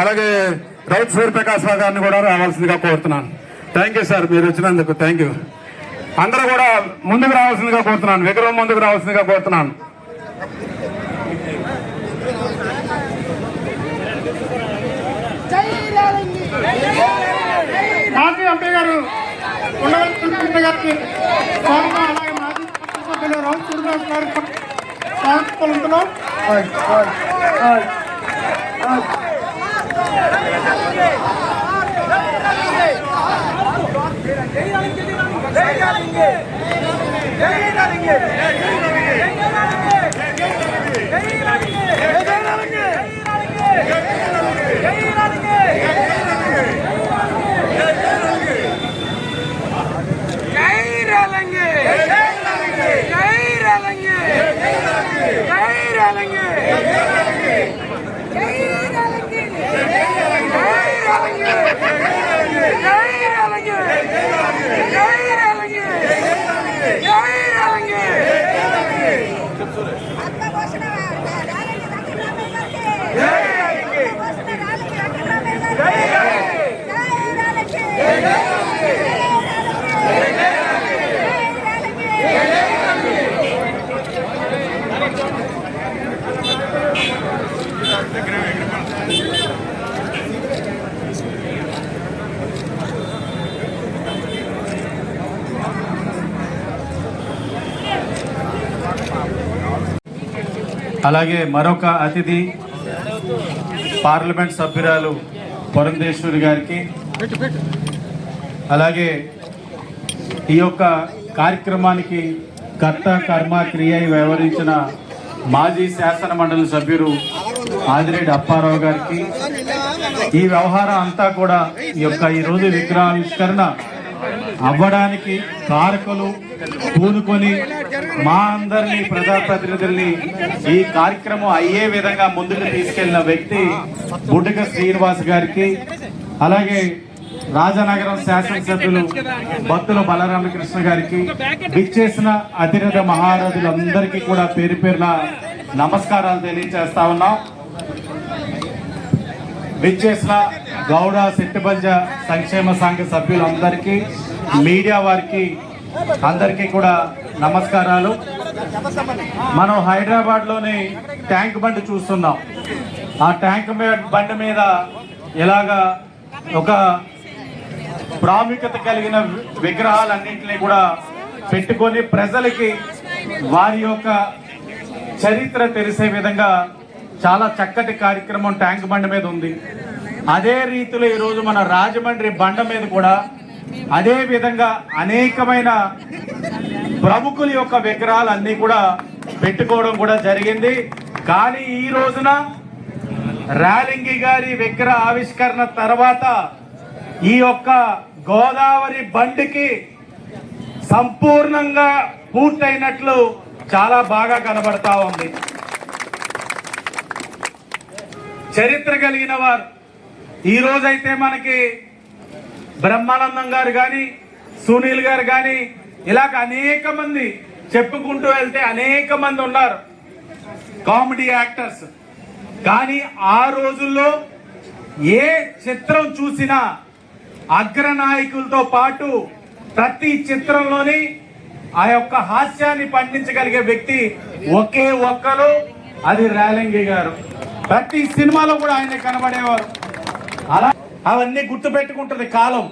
అలాగే రైతు సూర్యప్రకాశ్ రావు గారిని కూడా రావాల్సిందిగా కోరుతున్నాను. థ్యాంక్ యూ సార్ మీరు వచ్చినందుకు థ్యాంక్ యూ అందరూ కూడా ముందుకు రావాల్సిందిగా కోరుతున్నాను. విగ్రహం ముందుకు రావాల్సిందిగా కోరుతున్నాను. మాజీ ఎంపీ గారు ఉండవలసిన గారికి స్వాగతం. అలాగే మాజీ సభ్యులు రావు సూర్యదాస్ नहीं डालेंगे नहीं डालेंगे అలాగే మరొక అతిథి పార్లమెంట్ సభ్యురాలు పురంధేశ్వరి గారికి. అలాగే ఈ యొక్క కార్యక్రమానికి కర్త కర్మ క్రియ వ్యవహరించిన మాజీ శాసన మండలి సభ్యులు ఆదిరెడ్డి అప్పారావు గారికి. ఈ వ్యవహారం అంతా కూడా ఈ యొక్క ఈరోజు విగ్రహావిష్కరణ అవ్వడానికి కారకులు పూనుకొని మా అందరినీ ప్రజాప్రతినిధుల్ని ఈ కార్యక్రమం అయ్యే విధంగా ముందుకు తీసుకెళ్ళిన వ్యక్తి బుడ్డక శ్రీనివాస్ గారికి అలాగే రాజనగరం శాసనసభ్యులు భక్తుల బలరామకృష్ణ గారికి విచ్చేసిన అతిరథ మహారాజులందరికీ కూడా పేరు పేరున నమస్కారాలు తెలియజేస్తా ఉన్నాం. విచ్చేసిన గౌడ సిట్టిపంజ సంక్షేమ సంఘ సభ్యులందరికీ మీడియా వారికి అందరికీ కూడా నమస్కారాలు. మనం హైదరాబాద్లోని ట్యాంక్ బండ్ చూస్తున్నాం. ఆ ట్యాంక్ మీ- బండ్ మీద ఇలాగా ఒక ప్రాముఖ్యత కలిగిన విగ్రహాలన్నింటినీ కూడా పెట్టుకొని ప్రజలకి వారి యొక్క చరిత్ర తెలిసే విధంగా చాలా చక్కటి కార్యక్రమం ట్యాంక్ బండ మీద ఉంది. అదే రీతిలో ఈరోజు మన రాజమండ్రి బండ మీద కూడా అదే విధంగా అనేకమైన ప్రముఖుల యొక్క విగ్రహాలు అన్ని కూడా పెట్టుకోవడం కూడా జరిగింది. కానీ ఈ రోజున రాలింగి గారి విగ్రహ ఆవిష్కరణ తర్వాత ఈ యొక్క గోదావరి బండికి సంపూర్ణంగా పూర్తయినట్లు చాలా బాగా కనబడతా ఉంది. చరిత్ర కలిగిన వారు. ఈరోజైతే మనకి బ్రహ్మానందం గారు కానీ సునీల్ గారు కానీ ఇలాగ అనేక మంది చెప్పుకుంటూ వెళ్తే అనేక మంది ఉన్నారు. Comedy actors. కానీ ఆ రోజుల్లో ఏ చిత్రం చూసినా అగ్రనాయకులతో పాటు ప్రతి చిత్రంలోని ఆ యొక్క హాస్యాన్ని పండించగలిగే వ్యక్తి ఒకే ఒక్కరు అది రేలంగి గారు. ప్రతి సినిమాలో కూడా ఆయన కనబడేవారు. అలా అవన్నీ గుర్తు పెట్టుకుంటుంది కాలం.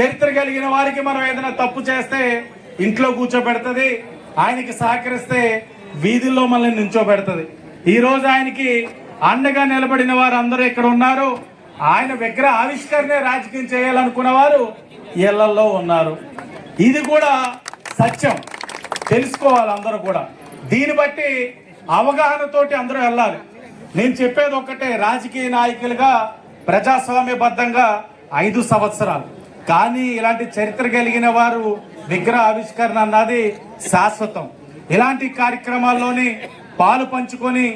చరిత్ర కలిగిన వారికి మనం ఏదైనా తప్పు చేస్తే ఇంట్లో కూర్చోబెడుతుంది ఆయనకి సహకరిస్తే వీధుల్లో మనల్ని నించోబెడుతుంది. ఈ రోజు ఆయనకి అండగా నిలబడిన వారు అందరూ ఇక్కడ ఉన్నారు. ఆయన విగ్రహ ఆవిష్కరణే రాజకీయం చేయాలనుకున్న వారు ఇళ్ళలో ఉన్నారు. ఇది కూడా సత్యం. తెలుసుకోవాలి అందరూ కూడా. దీన్ని బట్టి అవగాహనతోటి అందరూ వెళ్ళాలి. నేను చెప్పేది ఒక్కటే రాజకీయ నాయకులుగా ప్రజాస్వామ్యబద్ధంగా ఐదు సంవత్సరాలు. కానీ ఇలాంటి చరిత్ర కలిగిన వారు విగ్రహ ఆవిష్కరణ అన్నది శాశ్వతం. ఇలాంటి కార్యక్రమాల్లోని పాలు పంచుకొని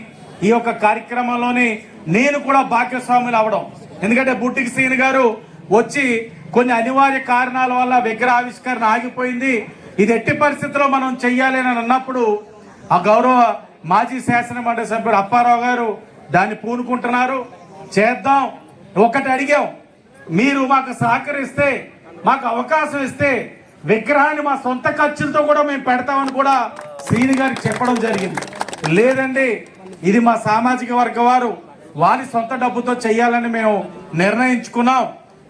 ఈ యొక్క కార్యక్రమంలోని నేను కూడా భాగ్యస్వాములు అవడం. ఎందుకంటే బుట్టికి సీన్ గారు వచ్చి కొన్ని అనివార్య కారణాల వల్ల విగ్రహ ఆవిష్కరణ ఆగిపోయింది. ఇది ఎట్టి పరిస్థితిలో మనం చెయ్యాలి అని అన్నప్పుడు ఆ గౌరవ మాజీ శాసన మండలి సభ్యుడు అప్పారావు గారు దాన్ని పూనుకుంటున్నారు. చేద్దాం. ఒకటి అడిగాం. మీరు మాకు సహకరిస్తే మాకు అవకాశం ఇస్తే విగ్రహాన్ని మా సొంత ఖర్చులతో కూడా మేము పెడతామని కూడా శ్రీని గారికి చెప్పడం జరిగింది. లేదండి ఇది మా సామాజిక వర్గ వారు వారి సొంత డబ్బుతో చేయాలని మేము నిర్ణయించుకున్నాం.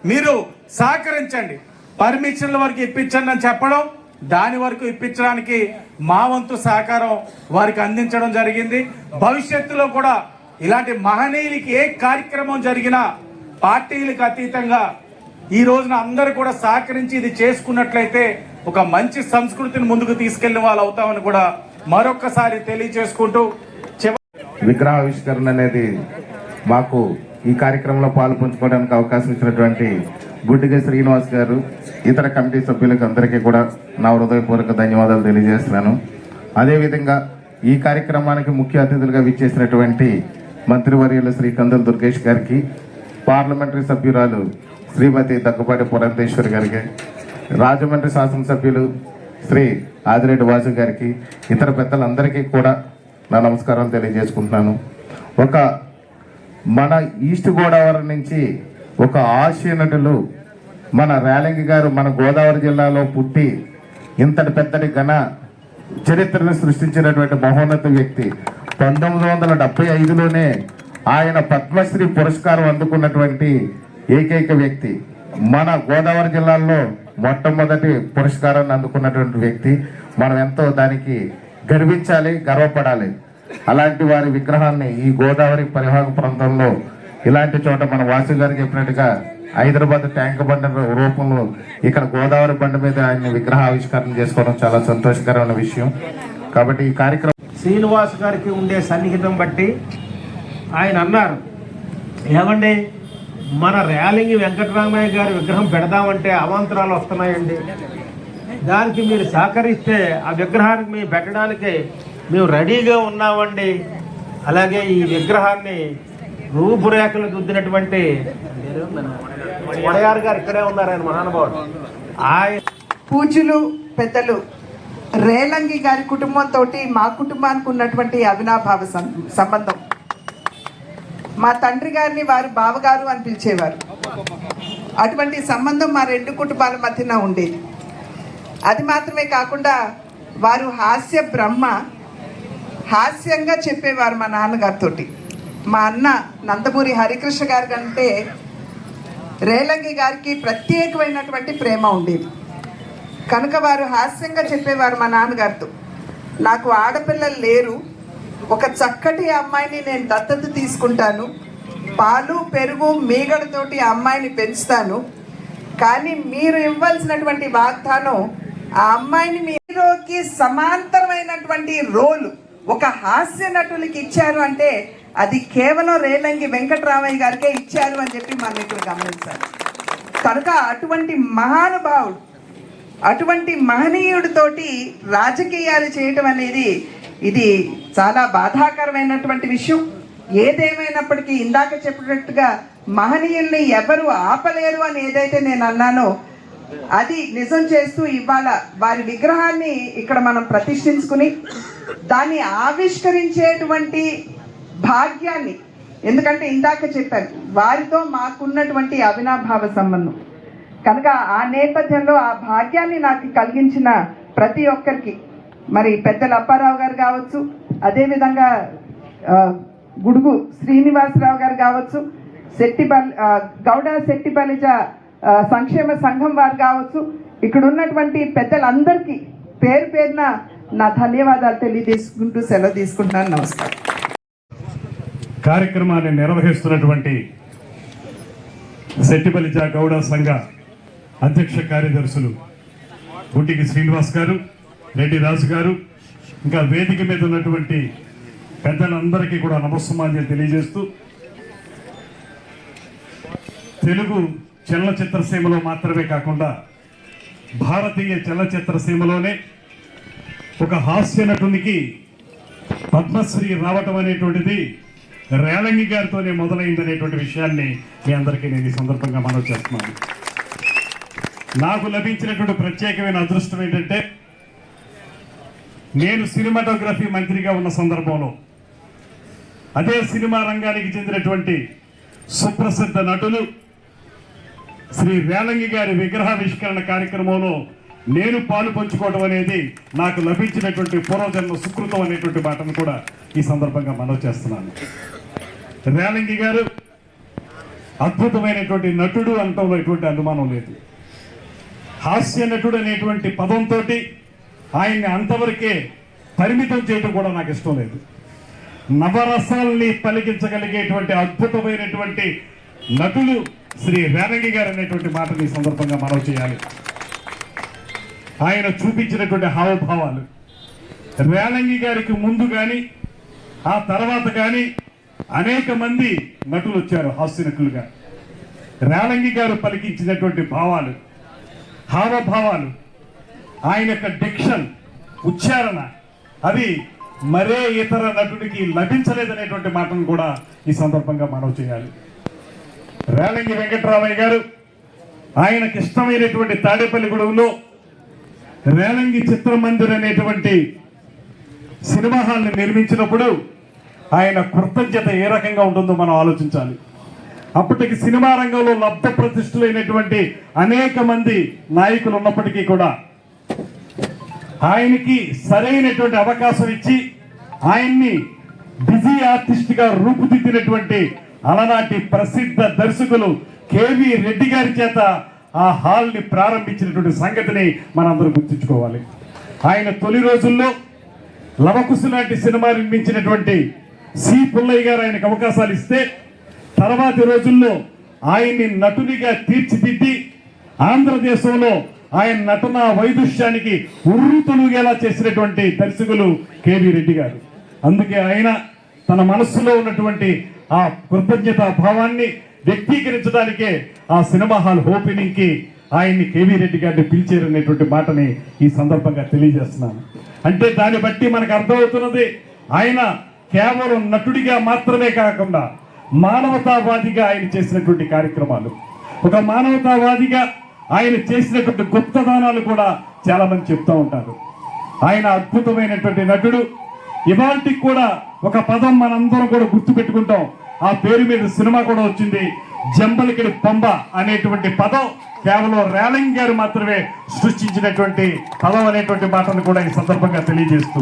మీరు సహకరించండి. పర్మిషన్ల వరకు ఇప్పించండి అని చెప్పడం దాని వరకు ఇప్పించడానికి మా వంతు సహకారం వారికి అందించడం జరిగింది. భవిష్యత్తులో కూడా ఇలాంటి మహనీయులకి ఏ కార్యక్రమం జరిగినా పార్టీలకు అతీతంగా ఈ రోజున అందరూ కూడా సహకరించి ఇది చేసుకున్నట్లయితే ఒక మంచి సంస్కృతిని ముందుకు తీసుకెళ్ళిన వాళ్ళు అవుతామని కూడా మరొక్కసారి తెలియజేసుకుంటూ విగ్రహావిష్కరణ అనేది మాకు ఈ కార్యక్రమంలో పాలు పంచుకోవడానికి అవకాశం ఇచ్చినటువంటి గుడ్డిగ శ్రీనివాస్ గారు ఇతర కమిటీ సభ్యులకు అందరికీ కూడా నా హృదయపూర్వక ధన్యవాదాలు తెలియజేస్తున్నాను. అదేవిధంగా ఈ కార్యక్రమానికి ముఖ్య అతిథులుగా విచ్చేసినటువంటి మంత్రివర్యులు శ్రీ కందుల దుర్గేష్ గారికి పార్లమెంటరీ సభ్యురాలు శ్రీమతి దగ్గుపాటి పురంధేశ్వరి గారికి రాజమండ్రి శాసనసభ్యులు శ్రీ ఆదిరెడ్డి వాసు గారికి ఇతర పెద్దలందరికీ కూడా నా నమస్కారాలు తెలియజేసుకుంటున్నాను. ఒక మన ఈస్ట్ గోదావరి నుంచి ఒక ఆసియా నటులు మన రేలంగి గారు మన గోదావరి జిల్లాలో పుట్టి ఇంతటి పెద్దటి ఘన చరిత్రను సృష్టించినటువంటి మహోన్నత వ్యక్తి. పంతొమ్మిది వందల డెబ్బై ఐదులోనే ఆయన పద్మశ్రీ పురస్కారం అందుకున్నటువంటి ఏకైక వ్యక్తి. మన గోదావరి జిల్లాలో మొట్టమొదటి పురస్కారాన్ని అందుకున్నటువంటి వ్యక్తి. మనం ఎంతో దానికి గర్వించాలి గర్వపడాలి. అలాంటి వారి విగ్రహాన్ని ఈ గోదావరి పరివాహక ప్రాంతంలో ఇలాంటి చోట మన వాసు గారు చెప్పినట్టుగా హైదరాబాద్ ట్యాంక్ బండ రూపంలో ఇక్కడ గోదావరి బండ మీద ఆయన విగ్రహ ఆవిష్కరణ చేసుకోవడం చాలా సంతోషకరమైన విషయం. కాబట్టి ఈ కార్యక్రమం శ్రీనివాస్ గారికి ఉండే సన్నిహితం బట్టి ఆయన అన్నారు ఏమండి మన ర్యాలింగ్ వెంకటరామయ్య గారి విగ్రహం పెడదామంటే అవాంతరాలు వస్తున్నాయండి. దానికి మీరు సహకరిస్తే ఆ విగ్రహానికి మేము పెట్టడానికి మేము రెడీగా ఉన్నామండి. అలాగే ఈ విగ్రహాన్ని రూపురేఖలు దిద్దినటువంటి వడయారు గారు ఇక్కడే ఉన్నారు ఆయన మహానుభావుడు. ఆయన పూజలు పెద్దలు రేలంగి గారి కుటుంబంతో మా కుటుంబానికి ఉన్నటువంటి అవినాభావ సం- సంబంధం. మా తండ్రి గారిని వారు బావగారు అని పిలిచేవారు. అటువంటి సంబంధం మా రెండు కుటుంబాల మధ్యన ఉండేది. అది మాత్రమే కాకుండా వారు హాస్య బ్రహ్మ హాస్యంగా చెప్పేవారు మా నాన్నగారితోటి. మా అన్న నందమూరి హరికృష్ణ గారి కంటే రేలంగి గారికి ప్రత్యేకమైనటువంటి ప్రేమ ఉండేది. కనుక వారు హాస్యంగా చెప్పేవారు మా నాన్నగారితో. నాకు ఆడపిల్లలు లేరు. ఒక చక్కటి అమ్మాయిని నేను దత్తత తీసుకుంటాను. పాలు పెరుగు మీగడతోటి అమ్మాయిని పెంచుతాను. కానీ మీరు ఇవ్వాల్సినటువంటి వాగ్దానం ఆ అమ్మాయిని మీలోకి సమాంతరమైనటువంటి రోలు ఒక హాస్య నటులకి ఇచ్చారు అంటే అది కేవలం రేలంగి వెంకటరామయ్య గారికే ఇచ్చారు అని చెప్పి మనం ఇక్కడ గమనించాలి. కనుక అటువంటి మహానుభావుడు అటువంటి మహనీయుడితోటి రాజకీయాలు చేయటం అనేది ఇది చాలా బాధాకరమైనటువంటి విషయం. ఏదేమైనప్పటికీ ఇందాక చెప్పినట్టుగా మహనీయుల్ని ఎవరు ఆపలేరు అని ఏదైతే నేను అన్నానో అది నిజం చేస్తూ ఇవాళ వారి విగ్రహాన్ని ఇక్కడ మనం ప్రతిష్ఠించుకుని దాన్ని ఆవిష్కరించేటువంటి భాగ్యాన్ని ఎందుకంటే ఇందాక చెప్పాను వారితో మాకున్నటువంటి అవినాభావ సంబంధం. కనుక ఆ నేపథ్యంలో ఆ భాగ్యాన్ని నాకు కలిగించిన ప్రతి ఒక్కరికి మరి పెద్దల అప్పారావు గారు కావచ్చు అదేవిధంగా గుడుగు శ్రీనివాసరావు గారు కావచ్చు శెట్టిపల్లి గౌడ శెట్టిపల్లిజ సంక్షేమ సంఘం వారు కావచ్చు ఇక్కడ ఉన్నటువంటి పెద్దలందరికీ పేరు పేరున నా ధన్యవాదాలు తెలియజేసుకుంటూ సెలవు తీసుకుంటున్నాను నమస్కారం. కార్యక్రమాన్ని నిర్వహిస్తున్నటువంటి శెట్టిపల్లిజ గౌడ సంఘ అధ్యక్ష కార్యదర్శులు గుంటికి శ్రీనివాస్ గారు రెడ్డి రాజు గారు ఇంకా వేదిక మీద ఉన్నటువంటి పెద్దలందరికీ కూడా నమస్సమాన్యం తెలియజేస్తూ తెలుగు చలనచిత్ర సీమలో మాత్రమే కాకుండా భారతీయ చలనచిత్ర సీమలోనే ఒక హాస్య నటునికి పద్మశ్రీ రావటం అనేటువంటిది రేలంగి గారితోనే మొదలైందనేటువంటి విషయాన్ని మీ అందరికీ నేను ఈ సందర్భంగా మనవి చేస్తున్నాను. నాకు లభించినటువంటి ప్రత్యేకమైన అదృష్టం ఏంటంటే నేను సినిమాటోగ్రఫీ మంత్రిగా ఉన్న సందర్భంలో అదే సినిమా రంగానికి చెందినటువంటి సుప్రసిద్ధ నటులు శ్రీ వేలంగి గారి విగ్రహావిష్కరణ కార్యక్రమంలో నేను పాలు పంచుకోవడం అనేది నాకు లభించినటువంటి పూర్వజన్మ సుకృతం అనేటువంటి మాటను కూడా ఈ సందర్భంగా మనవి చేస్తున్నాను. రేలంగి గారు అద్భుతమైనటువంటి నటుడు అంటంలో ఎటువంటి అనుమానం లేదు. హాస్య నటుడు అనేటువంటి పదంతో ఆయన్ని అంతవరకే పరిమితం చేయడం కూడా నాకు ఇష్టం లేదు. నవరసాల్ని పలికించగలిగేటువంటి అద్భుతమైనటువంటి నటులు శ్రీ రేనంగి గారు అనేటువంటి మాటని ఈ సందర్భంగా మనవి చేయాలి. ఆయన చూపించినటువంటి హావభావాలు. రేలంగి గారికి ముందు కానీ ఆ తర్వాత కానీ అనేక మంది నటులు వచ్చారు హాస్య నటులుగా. రేలంగి గారు పలికించినటువంటి భావాలు హావభావాలు ఆయన యొక్క డిక్షన్ ఉచ్చారణ అవి మరే ఇతర నటుడికి లభించలేదనేటువంటి మాటను కూడా ఈ సందర్భంగా మనం చేయాలి. రేలంగి వెంకటరామయ్య గారు ఆయనకి ఇష్టమైనటువంటి తాడేపల్లిగూడెంలో రేలంగి చిత్రమందిర్ అనేటువంటి సినిమా హాల్ని నిర్మించినప్పుడు ఆయన కృతజ్ఞత ఏ రకంగా ఉంటుందో మనం ఆలోచించాలి. అప్పటికి సినిమా రంగంలో లబ్ధ ప్రతిష్ఠులైనటువంటి అనేక మంది నాయకులు ఉన్నప్పటికీ కూడా ఆయనకి సరైనటువంటి అవకాశం ఇచ్చి ఆయన్ని బిజీ ఆర్టిస్ట్గా రూపుదిద్దినటువంటి అలనాటి ప్రసిద్ధ దర్శకులు కేవి రెడ్డి గారి చేత ఆ హాల్ని ప్రారంభించినటువంటి సంగతిని మనందరూ గుర్తుంచుకోవాలి. ఆయన తొలి రోజుల్లో లవకుశ లాంటి సినిమా నిర్మించినటువంటి సి పుల్లయ్య గారు ఆయనకు అవకాశాలు ఇస్తే తర్వాతి రోజుల్లో ఆయన్ని నటునిగా తీర్చిదిద్ది ఆంధ్రదేశంలో ఆయన నటన వైదుష్యానికి ఉర్రుతలుగేలా చేసినటువంటి దర్శకులు కేవీ రెడ్డి గారు. అందుకే ఆయన తన మనస్సులో ఉన్నటువంటి ఆ కృతజ్ఞత భావాన్ని వ్యక్తీకరించడానికే ఆ సినిమా హాల్ ఓపెనింగ్కి ఆయన్ని కేవీ రెడ్డి గారిని పిలిచారనేటువంటి మాటని ఈ సందర్భంగా తెలియజేస్తున్నాను. అంటే దాన్ని బట్టి మనకు అర్థమవుతున్నది ఆయన కేవలం నటుడిగా మాత్రమే కాకుండా మానవతావాదిగా ఆయన చేసినటువంటి కార్యక్రమాలు. ఒక మానవతావాదిగా ఆయన చేసినటువంటి గుప్తదానాలు కూడా చాలా మంది చెప్తూ ఉంటారు. ఆయన అద్భుతమైనటువంటి నటుడు. ఇవాళకి కూడా ఒక పదం మనందరం కూడా గుర్తు పెట్టుకుంటాం ఆ పేరు మీద సినిమా కూడా వచ్చింది. జంబలికిడి పంబ అనేటువంటి పదం కేవలం రేలంగ్ గారు మాత్రమే సృష్టించినటువంటి పదం అనేటువంటి మాటను కూడా ఈ సందర్భంగా తెలియజేస్తూ.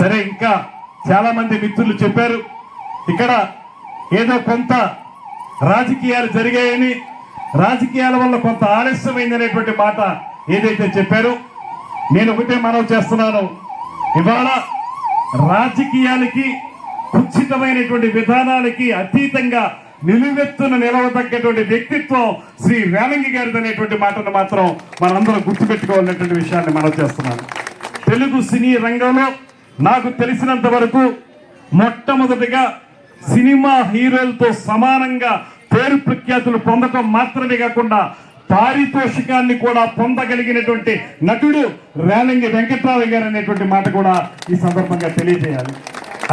సరే ఇంకా చాలా మంది మిత్రులు చెప్పారు. ఇక్కడ ఏదో కొంత రాజకీయాలు జరిగాయని రాజకీయాల వల్ల కొంత ఆలస్యమైంది అనేటువంటి మాట ఏదైతే చెప్పారో నేను ఒకటే మనవి చేస్తున్నాను. ఇవాళ రాజకీయాలకి కుచితమైనటువంటి విధానాలకి అతీతంగా నిలువెత్తున నిలవదగ్గటువంటి వ్యక్తిత్వం శ్రీ రేలంగి గారిది అనేటువంటి మాటను మాత్రం మనందరం గుర్తుపెట్టుకోవాలనేటువంటి విషయాన్ని మనం చేస్తున్నాను. తెలుగు సినీ రంగంలో నాకు తెలిసినంత వరకు మొట్టమొదటిగా సినిమా హీరోలతో సమానంగా పేరు ప్రఖ్యాతులు పొందటం మాత్రమే కాకుండా పారితోషికాన్ని కూడా పొందగలిగినటువంటి నటుడు రేలంగి వెంకట్రావు గారు అనేటువంటి మాట కూడా ఈ సందర్భంగా తెలియజేయాలి.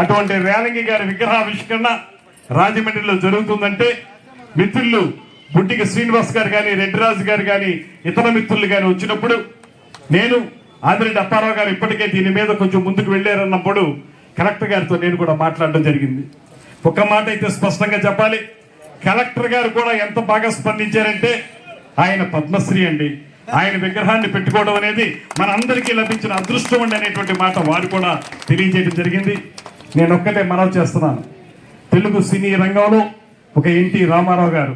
అటువంటి రేలంగి గారి విగ్రహావిష్కరణ రాజమండ్రిలో జరుగుతుందంటే మిత్రులు బుట్టికి శ్రీనివాస్ గారు కానీ రెడ్డిరాజు గారు కానీ ఇతర మిత్రులు కానీ వచ్చినప్పుడు నేను ఆదిరెడ్డి అప్పారావు గారు ఇప్పటికే దీని మీద కొంచెం ముందుకు వెళ్ళారన్నప్పుడు కలెక్టర్ గారితో నేను కూడా మాట్లాడడం జరిగింది. ఒక మాట అయితే స్పష్టంగా చెప్పాలి. కలెక్టర్ గారు కూడా ఎంత బాగా స్పందించారంటే ఆయన పద్మశ్రీ అండి. ఆయన విగ్రహాన్ని పెట్టుకోవడం అనేది మనందరికీ లభించిన అదృష్టం అండి అనేటువంటి మాట వారు కూడా తెలియజేయడం జరిగింది. నేను ఒక్కటే మనవి చేస్తున్నాను. తెలుగు సినీ రంగంలో ఒక ఎన్టీ రామారావు గారు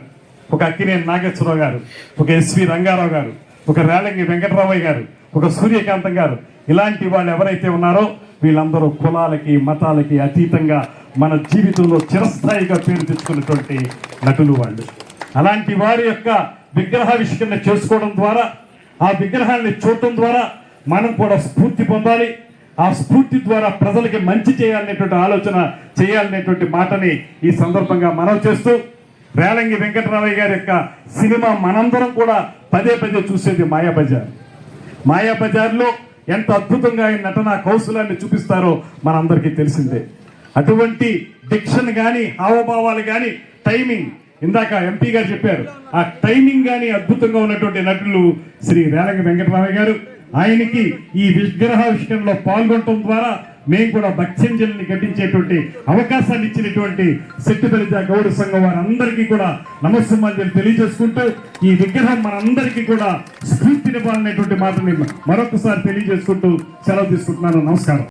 ఒక అక్కినేని నాగేశ్వరరావు గారు ఒక ఎస్వి రంగారావు గారు ఒక రేలంగి వెంకటరామయ్య గారు ఒక సూర్యకాంతం గారు ఇలాంటి వాళ్ళు ఎవరైతే ఉన్నారో వీళ్ళందరూ కులాలకి మతాలకి అతీతంగా మన జీవితంలో చిరస్థాయిగా పేరు తెచ్చుకున్నటువంటి నటులు వాళ్ళు. అలాంటి వారి యొక్క విగ్రహావిష్కరణ చేసుకోవడం ద్వారా ఆ విగ్రహాన్ని చూడటం ద్వారా మనం కూడా స్ఫూర్తి పొందాలి. ఆ స్ఫూర్తి ద్వారా ప్రజలకి మంచి చేయాలనేటువంటి ఆలోచన చేయాలనేటువంటి మాటని ఈ సందర్భంగా మనం చేస్తూ రేలంగి వెంకటరామయ్య గారి యొక్క సినిమా మనందరం కూడా పదే పదే చూసేది మాయాబజార్. మాయాబజార్లో ఎంత అద్భుతంగా ఆయన నటన కౌశలాన్ని చూపిస్తారో మనందరికీ తెలిసిందే. అటువంటి డిక్షన్ కానీ హావభావాలు కానీ టైమింగ్. ఇందాక ఎంపీ గారు చెప్పారు ఆ టైమింగ్ కానీ అద్భుతంగా ఉన్నటువంటి నటులు శ్రీ వేలకి వెంకటరామయ్య గారు. ఆయనకి ఈ విగ్రహ విషయంలో పాల్గొనటం ద్వారా మేము కూడా భక్తింజలిని గడ్డించేటువంటి అవకాశాన్ని ఇచ్చినటువంటి శక్తిపలిత గౌడ సంఘం వారందరికీ కూడా నమస్సమాంజలు తెలియజేసుకుంటూ ఈ విగ్రహం మనందరికీ కూడా స్ఫూర్తినివ్వాలనేటువంటి మాటని మరొకసారి తెలియజేసుకుంటూ సెలవు తీసుకుంటున్నాను. నమస్కారం.